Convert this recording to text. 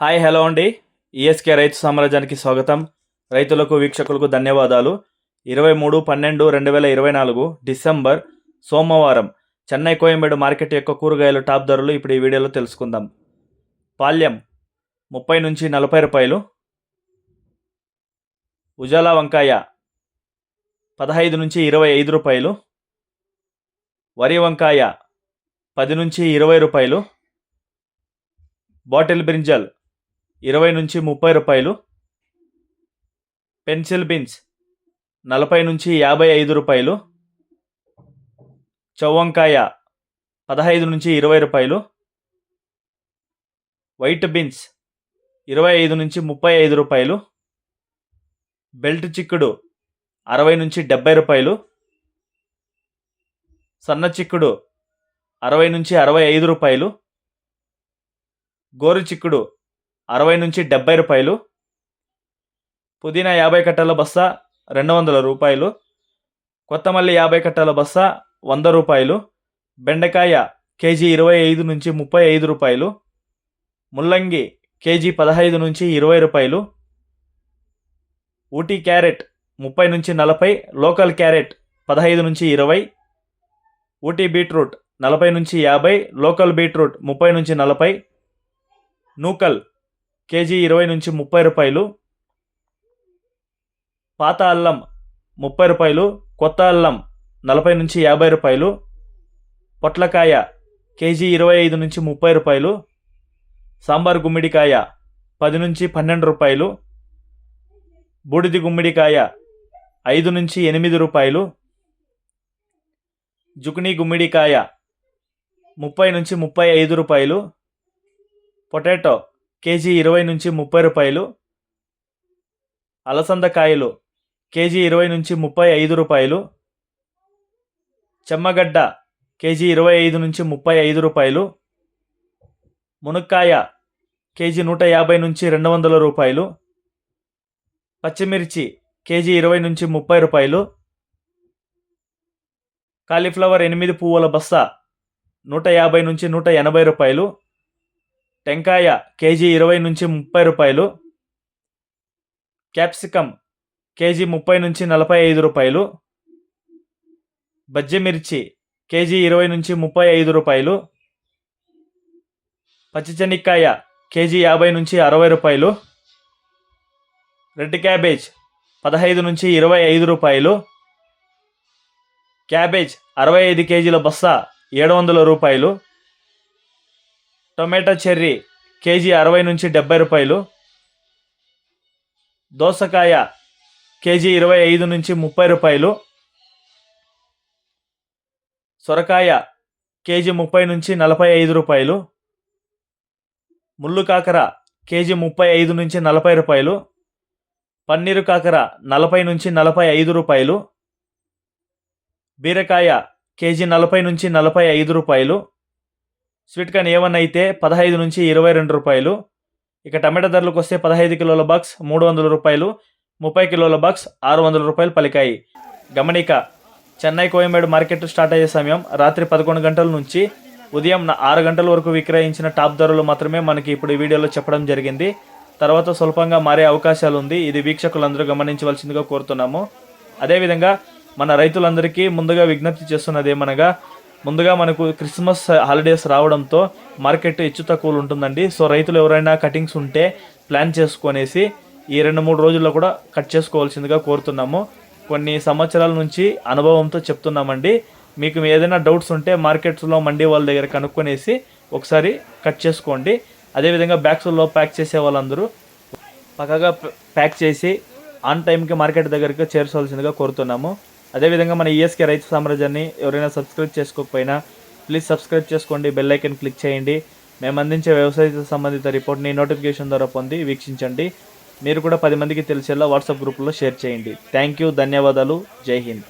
Hi hello అండి. ESK రైతు సామ్రాజ్యానికి స్వాగతం. రైతులకు వీక్షకులకు ధన్యవాదాలు. ఇరవై మూడు పన్నెండు రెండు వేల ఇరవై నాలుగు డిసెంబర్ సోమవారం చెన్నై కోయంబేడు మార్కెట్ యొక్క కూరగాయల టాప్ ధరలు ఇప్పుడు ఈ వీడియోలో తెలుసుకుందాం. పాల్యం ముప్పై నుంచి నలభై రూపాయలు. ఉజాలా వంకాయ పదహైదు నుంచి ఇరవై ఐదు రూపాయలు. వరి వంకాయ పది నుంచి ఇరవై రూపాయలు. బాటిల్ బ్రింజల్ ఇరవై నుంచి ముప్పై రూపాయలు. పెన్సిల్ బిన్స్ నలభై నుంచి యాభై ఐదు రూపాయలు. చౌవంకాయ పదహైదు నుంచి ఇరవై రూపాయలు. వైట్ బీన్స్ ఇరవై ఐదు నుంచి ముప్పై ఐదు రూపాయలు. బెల్ట్ చిక్కుడు అరవై నుంచి డెబ్బై రూపాయలు. సన్న చిక్కుడు అరవై నుంచి అరవై ఐదు రూపాయలు. గోరు చిక్కుడు అరవై నుంచి డెబ్బై రూపాయలు పుదీనా యాభై కట్టల బస్తా రెండు వందల రూపాయలు కొత్తమల్లి యాభై కట్టల బస్తా వంద రూపాయలు బెండకాయ కేజీ ఇరవై ఐదు నుంచి ముప్పై ఐదు రూపాయలు ముల్లంగి కేజీ పదహైదు నుంచి ఇరవై రూపాయలు ఊటీ క్యారెట్ ముప్పై నుంచి నలభై లోకల్ క్యారెట్ పదహైదు నుంచి ఇరవై ఊటీ బీట్రూట్ నలభై నుంచి యాభై లోకల్ బీట్రూట్ ముప్పై నుంచి నలభై నూకల్ కేజీ ఇరవై నుంచి ముప్పై రూపాయలు. పాత అల్లం ముప్పై రూపాయలు కొత్త అల్లం నలభై నుంచి యాభై రూపాయలు పొట్లకాయ కేజీ ఇరవై ఐదు నుంచి ముప్పై రూపాయలు సాంబార్ గుమ్మిడికాయ పది నుంచి పన్నెండు రూపాయలు బూడిది గుమ్మిడికాయ ఐదు నుంచి ఎనిమిది రూపాయలు జుకునీ గుమ్మిడికాయ ముప్పై నుంచి ముప్పై ఐదు రూపాయలు పొటాటో కేజీ ఇరవై నుంచి ముప్పై రూపాయలు. అలసంద కాయలు కేజీ ఇరవై నుంచి ముప్పై ఐదు రూపాయలు. చెమ్మగడ్డ కేజీ ఇరవై ఐదు నుంచి ముప్పై ఐదు రూపాయలు. మునక్కాయ కేజీ నూట యాభై నుంచి రెండు వందల రూపాయలు. పచ్చిమిర్చి కేజీ ఇరవై నుంచి ముప్పై రూపాయలు. కాలీఫ్లవర్ ఎనిమిది పువ్వుల బస్తా నూట యాభై నుంచి నూట ఎనభై రూపాయలు. టెంకాయ కేజీ ఇరవై నుంచి ముప్పై రూపాయలు క్యాప్సికమ్ కేజీ ముప్పై నుంచి నలభై ఐదు రూపాయలు బజ్జి మిర్చి కేజీ ఇరవై నుంచి ముప్పై ఐదు రూపాయలు పచ్చిచెనిక్కాయ కేజీ యాభై నుంచి అరవై రూపాయలు రెడ్ క్యాబేజ్ పదహైదు నుంచి ఇరవై ఐదు రూపాయలు క్యాబేజ్ అరవై ఐదు కేజీల బస్తా ఏడు వందల రూపాయలు టొమాటో చెర్రీ కేజీ అరవై నుంచి డెబ్బై రూపాయలు. దోసకాయ కేజీ ఇరవై ఐదు నుంచి ముప్పై రూపాయలు. సొరకాయ కేజీ ముప్పై నుంచి నలభై ఐదు రూపాయలు. ముళ్ళు కాకర కేజీ ముప్పై ఐదు నుంచి నలభై రూపాయలు. పన్నీరు కాకర నలభై నుంచి నలభై ఐదు రూపాయలు. బీరకాయ కేజీ నలభై నుంచి నలభై ఐదు రూపాయలు. స్వీట్ కార్న్ ఏవన్ అయితే పదహైదు నుంచి ఇరవై రెండు రూపాయలు. ఇక టమాటా ధరలకు వస్తే పదహైదు కిలోల బాక్స్ మూడు వందల రూపాయలు. ముప్పై కిలోల బాక్స్ ఆరు వందల రూపాయలు పలికాయి. గమనిక చెన్నై కోయంబేడు మార్కెట్ స్టార్ట్ అయ్యే సమయం రాత్రి పదకొండు గంటల నుంచి ఉదయం నా- ఆరు గంటల వరకు విక్రయించిన టాప్ ధరలు మాత్రమే మనకి ఇప్పుడు ఈ వీడియోలో చెప్పడం జరిగింది. తర్వాత స్వల్పంగా మారే అవకాశాలు ఉంది. ఇది వీక్షకులందరూ గమనించవలసిందిగా కోరుతున్నాము. అదేవిధంగా మన రైతులందరికీ ముందుగా విజ్ఞప్తి చేస్తున్నది ఏమనగా ముందుగా మనకు క్రిస్మస్ హాలిడేస్ రావడంతో మార్కెట్ హెచ్చు తక్కువలు ఉంటుందండి. సో రైతులు ఎవరైనా కటింగ్స్ ఉంటే ప్లాన్ చేసుకొనేసి ఈ రెండు మూడు రోజుల్లో కూడా కట్ చేసుకోవాల్సిందిగా కోరుతున్నాము. కొన్ని సంవత్సరాల నుంచి అనుభవంతో చెప్తున్నామండి. మీకు ఏదైనా డౌట్స్ ఉంటే మార్కెట్స్లో మండీ వాళ్ళ దగ్గర కనుక్కొనేసి ఒకసారి కట్ చేసుకోండి. అదేవిధంగా బ్యాగ్స్లో ప్యాక్ చేసే వాళ్ళందరూ పక్కగా ప్యాక్ చేసి ఆన్ టైంకి మార్కెట్ దగ్గరికి చేర్చవలసిందిగా కోరుతున్నాము. అదేవిధంగా మన ఈఎస్కే రైతు సామ్రాజ్యాన్ని ఎవరైనా సబ్స్క్రైబ్ చేసుకోకపోయినా ప్లీజ్ సబ్స్క్రైబ్ చేసుకోండి. బెల్ ఐకన్ క్లిక్ చేయండి. మేము అందించే వ్యవసాయ సంబంధిత రిపోర్ట్ని నోటిఫికేషన్ ద్వారా పొంది వీక్షించండి. మీరు కూడా పది మందికి తెలిసేలా వాట్సాప్ గ్రూప్లో షేర్ చేయండి. థ్యాంక్ యూ ధన్యవాదాలు. జై హింద్.